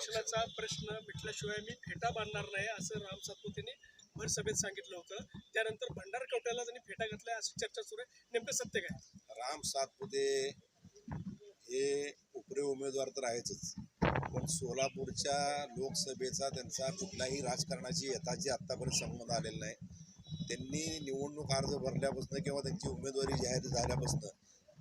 आरक्षणाचा प्रश्न मिटल्याशिवाय मी फेटा बांधणार नाही असं राम सातपुतेने भर सभेत सांगितलं होतं. त्यानंतर भंडारकवट्याला त्यांनी फेटा घातलाय अशी चर्चा सुरू आहे. नेमकं सत्य काय? राम सातपुते हे उपरे उमेदवार तर आहेतच. पण सोलापूरच्या लोकसभेचा त्यांचा कुठलाही राजकारणाची यथाची आत्तापर्यंत संबंध आलेला नाही. त्यांनी निवडणूक अर्ज भरल्यापासून किंवा त्यांची उमेदवारी जाहीर झाल्यापासून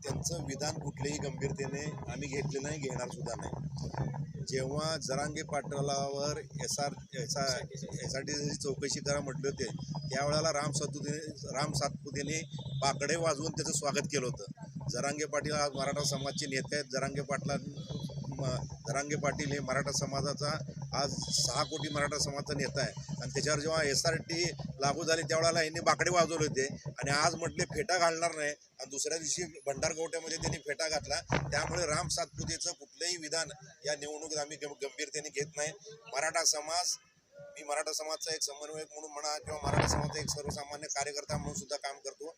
त्यांचं विधान कुठलेही गंभीरतेने आम्ही घेतले नाही घेणार सुद्धा नाही. जेव्हा Jarange पाटलावर S R S R S R T चौकशी करा म्हटले होते त्यावेळेला राम सातपुतेने राम सातपुतेने पाकडे वाजवून त्याचं स्वागत केलं होतं. जरांगे पाटील आज मराठा समाजचे नेते आहेत. जरांगे पाटला म- जरांगे पाटील हे मराठा समाजाचा आज सहा कोटी मराठा समाजाचा नेता आहे. आणि त्याच्यावर जेव्हा एस आर टी लागू झाली त्यावेळेला यांनी बाकडे वाजवले होते. आणि आज म्हटले फेटा घालणार नाही. आणि दुसऱ्या दिवशी भंडारगोट्यामध्ये त्यांनी फेटा घातला. त्यामुळे राम सातपुतेचं कुठलंही विधान या निवडणुकीत आम्ही गंभीरतेने घेत नाही. मराठा समाज मी मराठा समाजचा एक समन्वयक म्हणून म्हणा किंवा मराठा समाजचा एक सर्वसामान्य कार्यकर्ता म्हणून सुद्धा काम करतो.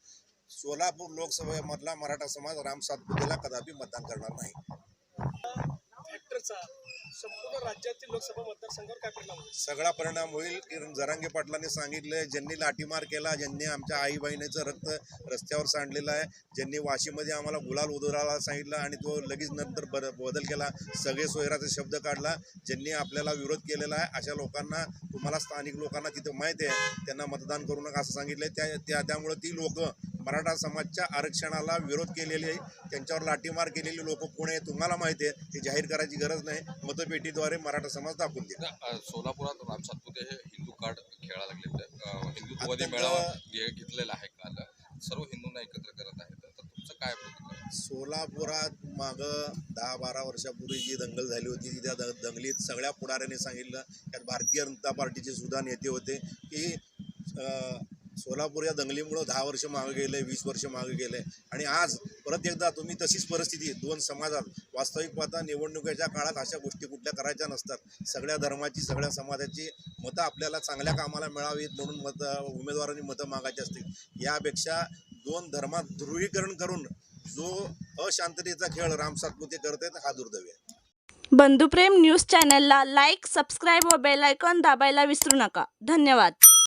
सोलापूर लोकसभेमधला मराठा समाज राम सातपुतेला कदापि मतदान करणार नाही. संपूर्ण राज्यातील लोकसभा मतदारसंघावर काय परिणाम होईल? सगळा परिणाम होईल. की जरांगे पाटलांनी सांगितलं ज्यांनी लाठीमार केला ज्यांनी आमच्या आई बहिणीचं रक्त रस्त्यावर सांडलेलं आहे ज्यांनी वाशीमध्ये आम्हाला गुलाल उधळायला सांगितलं आणि तो लगेच नंतर बर बदल केला. सगळे सोयराचा शब्द काढला. ज्यांनी आपल्याला विरोध केलेला आहे अशा लोकांना तुम्हाला स्थानिक लोकांना तिथं माहिती आहे त्यांना मतदान करू नका असं सांगितलं त्या त्या त्यामुळे ती लोक मराठा समाजच्या आरक्षणाला विरोध केलेले त्यांच्यावर लाठीमार केलेली लोक पुणे तुम्हाला माहिती आहे. ते जाहीर करायची गरज नाही. मतपेटीद्वारे मराठा समाज दाखवून देईल अ, सोलापुरात राम सातपुते हे हिंदू कार्ड खेळायला लागले हिंदुत्ववादी मेळावा घेतलेला आहे काल. सर्व हिंदूंना एकत्र करत आहेत. तर तुमचं काय सोलापुरात मागं दहा बारा वर्षापूर्वी जी दंगल झाली होती त्या द- दंगलीत सगळ्या पुढाऱ्याने सांगितलं. त्यात भारतीय जनता पार्टीचे सुद्धा नेते होते. की सोलापूर या दंगलीमुळं दहा वर्ष मागे गेले वीस वर्ष मागे गेले. आणि आज परत एकदा तुम्ही तशीच परिस्थिती दोन समाजात वास्तविक पाहता निवडणुकीच्या काळात अशा गोष्टी कुठल्या करायच्या नसतात. सगळ्या धर्माची सगळ्या समाजाची मतं आपल्याला चांगल्या कामाला मिळावीत म्हणून मतं उमेदवारांनी मतं मागायची असतील. यापेक्षा दोन धर्मात ध्रुवीकरण करून जो अशांततेचा खेळ राम सातपुते करत आहेत हा दुर्दैव आहे. बंधुप्रेम न्यूज चॅनलला लाईक सबस्क्राईब व बेलायकॉन दाबायला विसरू नका. धन्यवाद.